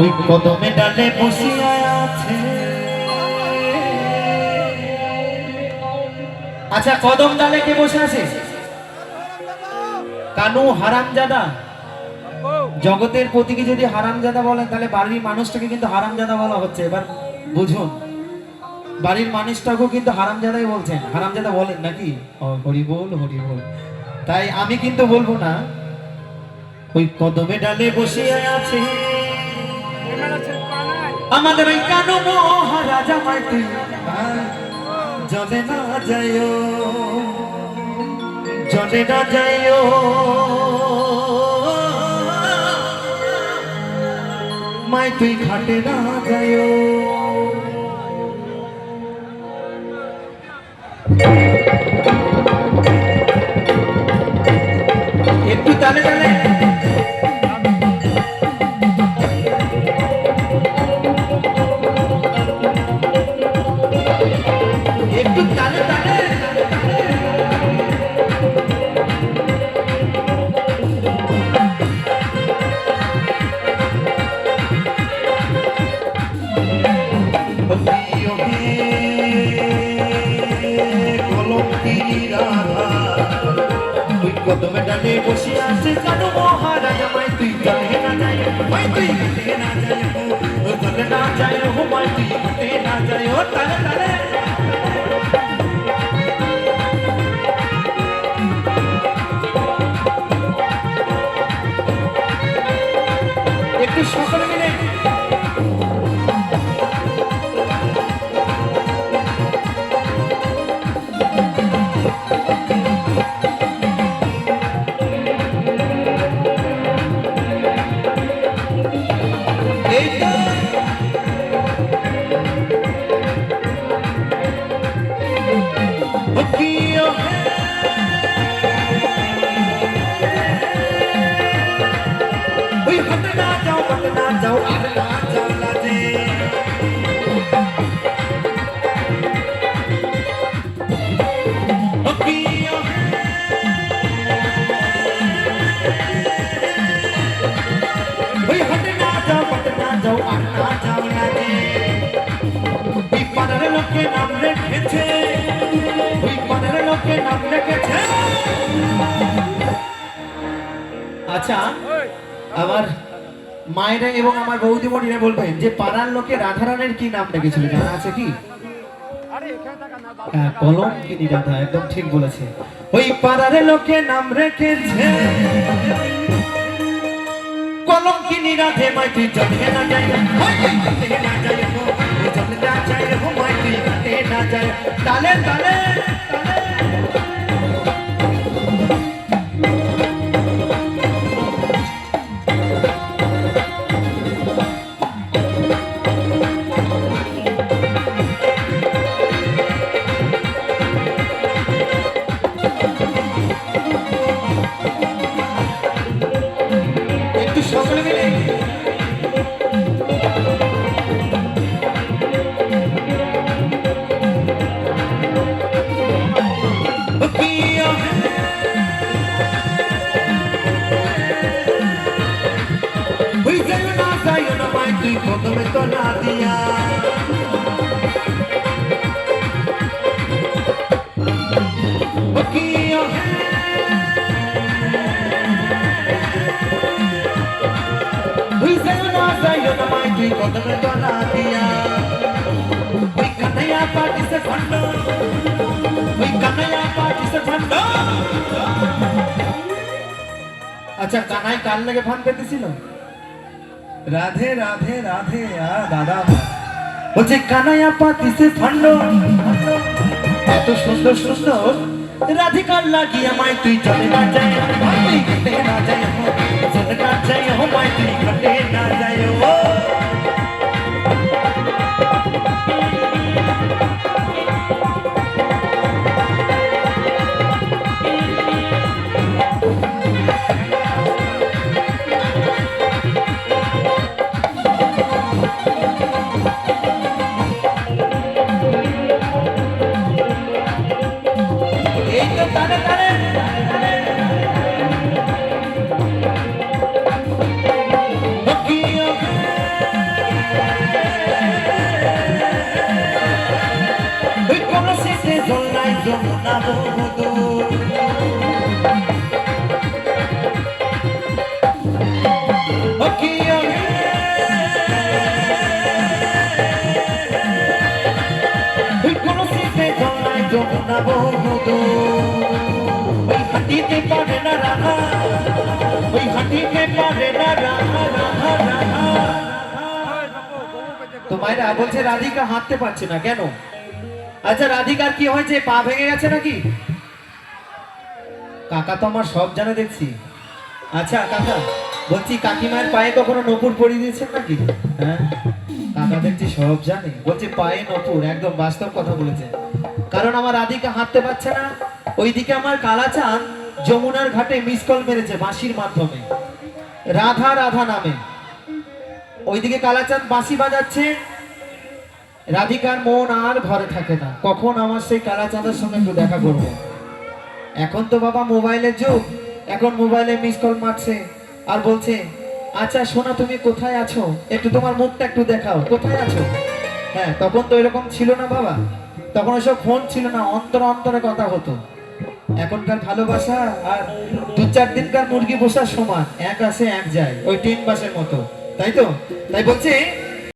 ওই ডালে আছে। আচ্ছা কদম ডালে কে বসে আছে? কানু হারামজাদা। জগতের প্রতীকে যদি হারামজাদা বলেন তাহলে বাড়ির মানুষটাকে কিন্তু হারামজাদা বলা হচ্ছে। এবার বুঝুন বাড়ির মানুষটাকেও কিন্তু হারামজাদাই বলছেন। হারামজাদা বলেন নাকি? হরি বল হরি বল। তাই আমি কিন্তু বলব না ওই কদমে ডালে বসে আছে। আমাদের ওই কানু মহারাজা তুই জলে না যাইও জলে না যাইও। মাই তুই খাটে না যায় একটু তালে তালে। কদমে ডালে বসে আছে লোকে নাম রেখেছে। লোকে নাম রেখেছে। আচ্ছা আমার মায়েরা এবং আমার বৌদিমণিরা বলবেন যে পাড়ার লোকে রাধারানের কি নাম রেখেছিল জানা আছে কি? হ্যাঁ কলঙ্কিনী রাধা একদম ঠিক বলেছে। ওই পাড়ার লোকে নাম রেখেছে। কলঙ্কিনী রাধে মাই তুই চলে না চলে না তুই চলে না যাই মাই তুই না যাই তালে তালে তালে না দিয়া ও কি ও হে। ওই যাইও না দিয়া ওই কানাইয়া পাটি সে খন্ড ওই কানাইয়া আচ্ছা কানাই কার লাগে ফান পেতেছিল? রাধে রাধে রাধে দাদা বলছে, কানাইয়া পাতি সে ফান্ড এত সুন্দর সুন্দর। রাধিকার লাগিয়া মাই তুই চলে না তো বলছে রাধিকা হাঁটতে পারছে না, কেন? আচ্ছা রাধিকার কি হয়েছে? পা ভেঙে গেছে নাকি? কাকা তো আমার সব জানে দেখছি। আচ্ছা কাকা, বলছি কাকিমার পায়ে কখনো নপুর পরিয়ে দিয়েছেন নাকি? হ্যাঁ? কাকা দেখছি সব জানে। বলছি পায়ে নপুর, একদম বাস্তব কথা বলেছে কারণ আমার রাধিকা হাঁটতে পারছে না। ওইদিকে আমার কালাচাঁদ যমুনার ঘাটে মিস কল মেরেছে বাঁশির মাধ্যমে। রাধা রাধা নামে। ওইদিকে কালাচাঁদ বাঁশি বাজাচ্ছে। রাধিকার মন আর ঘরে থাকে না। কখন আমার সেই কালাচাঁদের সঙ্গে একটু দেখা করব? এখন তো বাবা মোবাইলের যুগ। এখন মোবাইলে মিস কল মারছে আর বলছে আচ্ছা সোনা, তুমি কোথায় আছো? একটু তোমার মুখটা একটু দেখাও। কোথায় আছো? হ্যাঁ তখন তো এরকম ছিল না বাবা। তখন ওসব ফোন ছিল না। অন্তর অন্তরে কথা হতো। এখনকার ভালোবাসা আর দু চার দিনকার মুরগি বসার সমান, এক আসে এক যায়, ওই টেন বাসের মতো। তাই তো? তাই বলছে